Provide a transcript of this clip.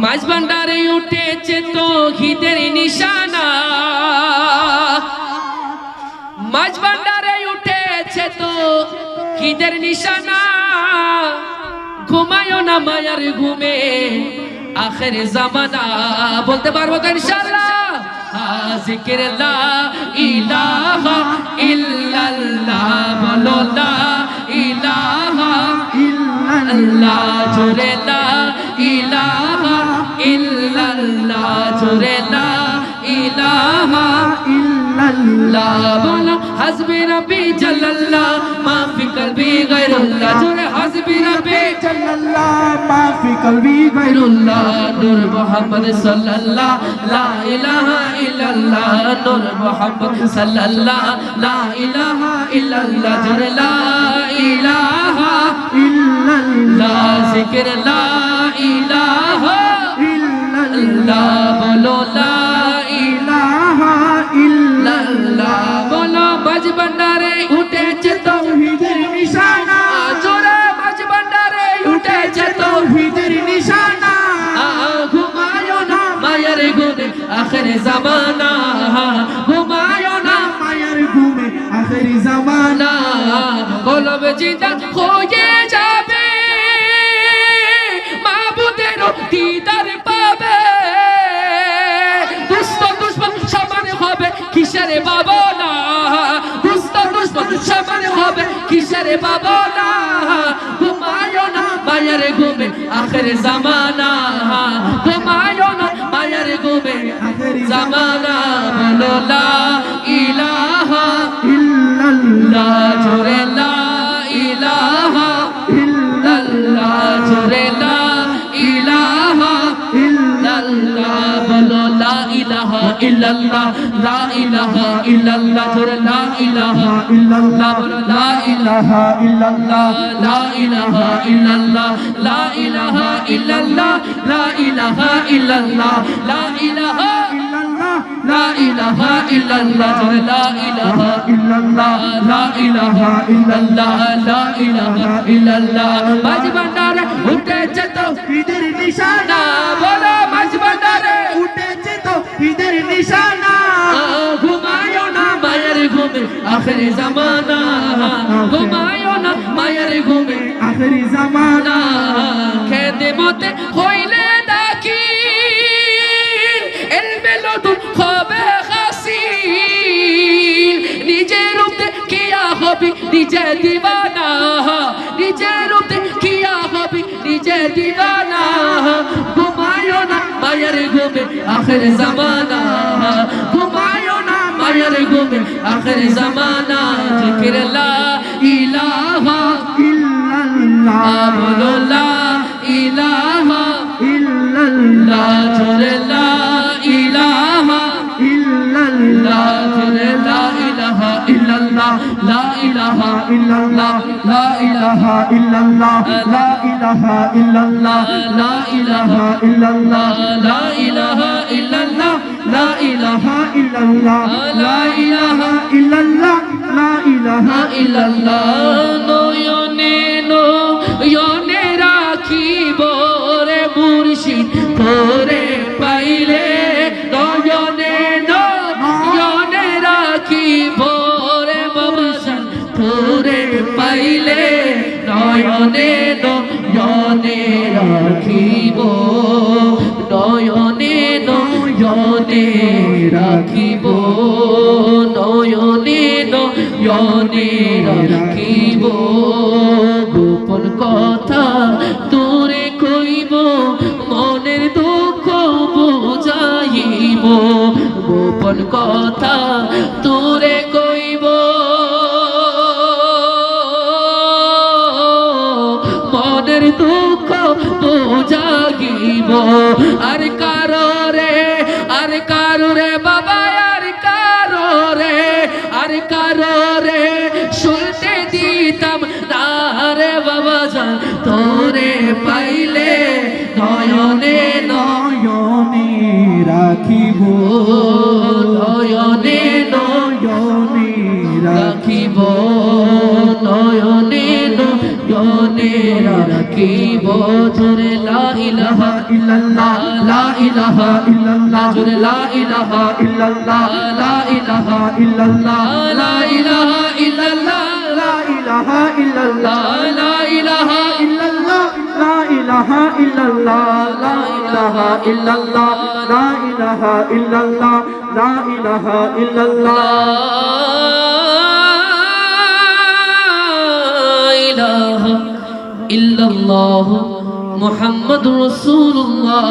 মাঝ ভান্ডারে উঠেছে তো হিদের নিশানা। মাঝ ভান্ডারে উঠেছে তো হিদের নিশানা। ঘুমায়ও না মায়ার ঘুমে আখের জামানা। বলতে পারব তো ইনশাআল্লাহ? জিকির লা ইলাহা ইল্লাল্লাহ, বলো লা ইলাহা আল্লাহ জোরে লা ইলাহা সুরে লা ইলাহা ইল্লাল্লাহ বলো, হাসবি রব্বি জাল্লাল্লাহ, মাফি কলবি গায়রুল্লাহ। সুরে হাসবি রব্বি জাল্লাল্লাহ, মাফি কলবি গায়রুল্লাহ। নূর মুহাম্মদ সাল্লাল্লাহ, লা ইলাহা ইল্লাল্লাহ। নূর মুহাম্মদ সাল্লাল্লাহ, লা ইলাহা ইল্লাল্লাহ। সুরে লা ইলাহা ইল্লাল্লাহ। জিকির লা জিন্দা হয়ে যাবে। মাবুদের দিদার পাবে। দুষ্ট দুশ্মন সমান হবে কিসের বাবা না দুষ্ট দুশ্মন সমান হবে কিসের বাবা না ঘুমায়ো না মায়ের ঘুমে আখের জামানা। ঘুমায়ো না মায়ের ঘুমে জামানা। বলো লা ইলাহা ইল্লাল্লাহ। ইল্লাল্লাহ লা ইলাহা ইল্লাল্লাহ জোরে লা ইলাহা ইল্লাল্লাহ লা ইলাহা ইল্লাল্লাহ লা ইলাহা ইল্লাল্লাহ লা ইলাহা ইল্লাল্লাহ লা ইলাহা ইল্লাল্লাহ লা ইলাহা لا إله إلا الله لا إله إلا الله لا إله إلا الله لا إله إلا الله উঠেছে তৌহিদের আখেরি জামানা ঘুমায়ো না মায়ের ঘুমে। আখেরি জামানা। খেদে মতে হইলে ডাকি এলবে লদু হবে হাসি নিজের রূপে কিয়া হবি নিজে দিবানা নিজের রূপে কিয়া হবি নিজে দিবানা। ঘুমায়ো না মায়ের ঘুমে আখের জামানা মায়ের ঘুমে আখের জামানা, জিকির লা ইলাহা ইল্লাল্লাহ। বলো লা ইলাহা ইল্লাল্লাহ। জোরে লা ইলাহা ইল্লাল্লাহ। জোরে লা ইলাহা ইল্লাল্লাহ। লা ইলাহা ইল্লাল্লাহ। লা ইলাহা ইল্লাল্লাহ। লা ইলাহা ইল্লাল্লাহ। লা ইলাহা ইল্লাল্লাহ। লা ইলাহা ইল্লাল্লাহ। لا إله إلا الله لا إله إلا الله لا إله إلا الله নয়নে নয়নে রাখিব রে মুর্শিদ করে পাইলে নয়নে নয়নে রাখিব রে মুর্শিদ করে পাইলে নয়নে নয়নে রাখিব, নয়নে রাখিব, নয়নে নয়নে রাখিব। গোপন কথা তোরে কইব, মনের দুঃখ বুঝাইব। গোপন কথা তোরে কইব। মনের দুঃখ বুঝাইব। আর আর কারও রে বাবা আর কারও রে আর কারও রে শুনতে দিতাম। রে বাবা যান তোরে পাইলে নয়নে নয়নে রাখিব। জোরে লা ইলাহা ইল্লাল্লাহ লা ইলাহা ইল্লাল্লাহ জোরে লা ইলাহা ইল্লাল্লাহ লা ইলাহা ইল্লাল্লাহ লা ইলাহা ইল্লাল্লাহ লা ইলাহা ইল্লাল্লাহ লা ইলাহা ইল্লাল্লাহ লা ইলাহা ইল্লাল্লাহ লা ইলাহা ইল্লাল্লাহ লা ইলাহা ইল্লাল্লাহ লা ইলাহা ইল্লাল্লাহ ইল্লাল্লাহ মোহাম্মদ রসুল্লাহ।